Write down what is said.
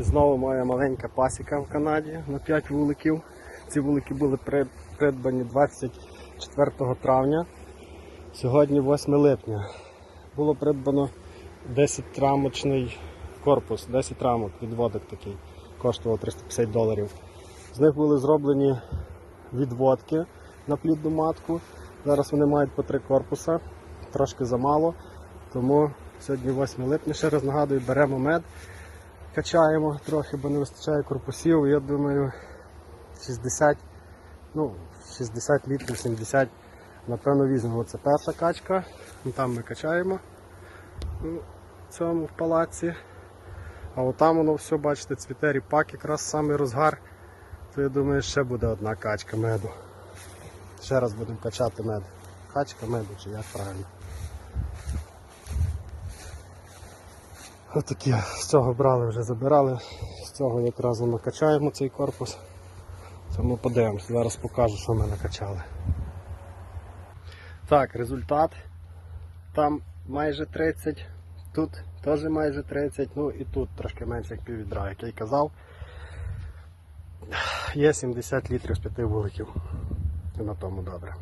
Знову моя маленька пасіка в Канаді на 5 вуликів. Ці вулики були придбані 24 травня. Сьогодні 8 липня. Було придбано 10 рамочний корпус, 10 рамок, відводок такий, коштував 350 доларів. З них були зроблені відводки на плідну матку. Зараз вони мають по три корпуса, трошки замало. Тому сьогодні 8 липня, ще раз нагадую, беремо мед, качаємо трохи, бо не вистачає корпусів. Я думаю, 60, ну, 60 літрів, 70. Напевно, візьмемо. Це перша качка. Ну, Там ми качаємо у цьому в палаці. А отам воно все, бачите, цвіте ріпак, якраз самий розгар. То я думаю, ще буде одна качка меду. Ще раз будемо качати мед. Качка меду, чи як правильно. Отакі з цього брали, вже забирали. З цього якраз воно качаємо цей корпус. Це ми подивимося, зараз покажу, що ми накачали. Так, результат. Там майже 30, тут теж майже 30, ну і тут трошки менше як піввідра, як я й казав. Є 70 літрів з 5 вуликів. На тому добре.